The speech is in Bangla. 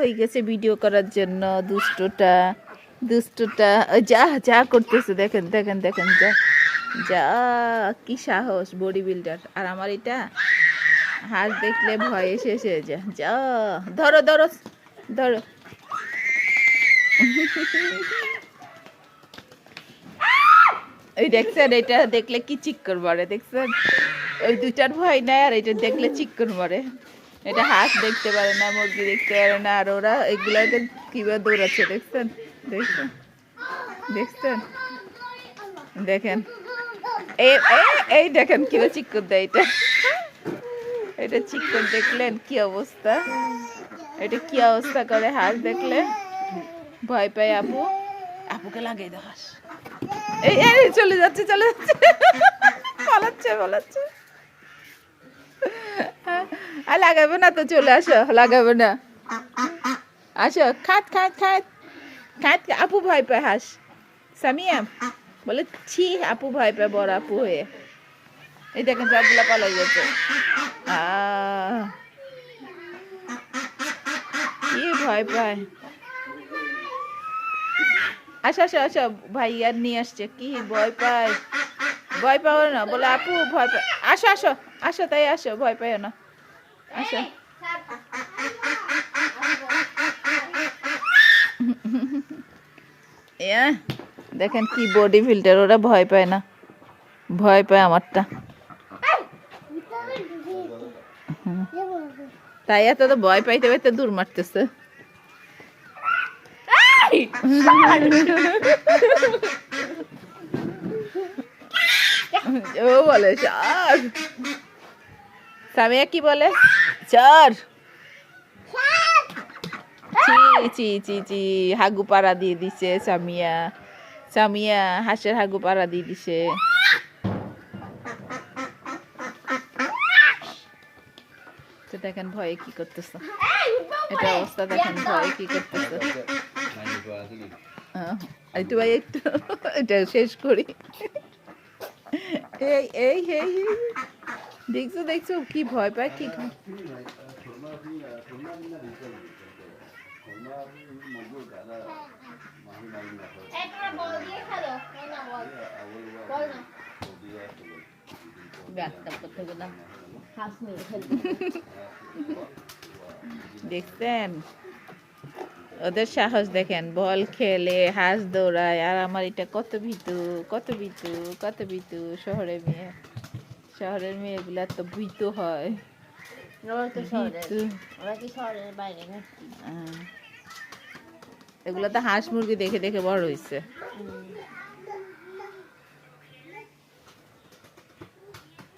হয়ে গেছে ভিডিও করার জন্য, দুষ্টটা দুষ্টটা যা যা করতেছে, দেখেন দেখেন দেখেন, যা যা, কি সাহস বডি বিল্ডার আর আমার এটা? হাঁস দেখলে ভয়ে শেষ হয়ে যায়, যা, ধরো ধরো ধরো। ওই দেখছেন, এটা দেখলে কি চিক্কর মারে, দেখছেন? ওই দুইটার ভয় নাই, আর এটা দেখলে চিক্কর মারে। এটা হাঁস দেখতে পারে না, মুরগি দেখতে পারে না, আর ওরা এগুলোকে কীভাবে দৌড়াচ্ছে দেখছেন? দেখছেন? দেখছেন? দেখেন। এই দেখেন কীভাবে চিক্কর দেয় এটা। এটা চিক্কর দেখলেন কি অবস্থা? এটা কি অবস্থা করে হাঁস দেখলে? ভয় পায় আপু। আপুকে লাগাই দাও হাঁস। এই এই, চলে যাচ্ছে চলে যাচ্ছে। পালাচ্ছে পালাচ্ছে। আর লাগাবে না তো চলে আসো, লাগাবে না। আসো, খাত খাত খাত। খাত, আপু ভয় পায়, হাস। সামিয়া, বলে, ছি, আপু ভয় পায়, বড় আপু হয়ে। এই দেখেন, সবগুলা পালাই গেছে। কি ভয় পায়। আসো আসো আসো ভাইয়ার নিয়ে আসছে, কি ভয় পায়। ভয় পাও না, বলে, আপু, ভয় পায়। আসো আসো আসো, তাই আসো, ভয় পাই না। আসো এ, দেখেন কি বডি ফিল্টার ওরা ভয় পায় না। ভয় পায় আমারটা। তাই এত তো ভয় পাইতে পাইতে দূর মারতেছে। ও বলে চার সামিয়া কি বলে? চার। চি চি চি চি, হাগু পাড়া দিয়ে দিছে সামিয়া। সামিয়া, হাঁসের হাগু পাড়া দিয়ে দিছে। দেখেন ভয়ে কি করতেছে। এটা অবস্থা দেখেন, ভয়ে কি করতেছে। ভাই একটু এটা শেষ করি। এই এই এই। দেখছ দেখছ, কি ভয় পায়, কি খা- একটা বল দিয়ে খেলো না বল বল না হাঁস নিয়ে খেলবে দেখছেন? ওদের সাহস দেখেন, বল খেলে, হাঁস দৌড়ায়, আর আমার এটা কত ভিতু, কত ভীতু কত ভীতু, শহরে মেয়ে। শহরের মেয়েগুলা তো ভীতু হয়। বাইরে এগুলো তো হাঁস মুরগি দেখে দেখে বড় হয়েছে।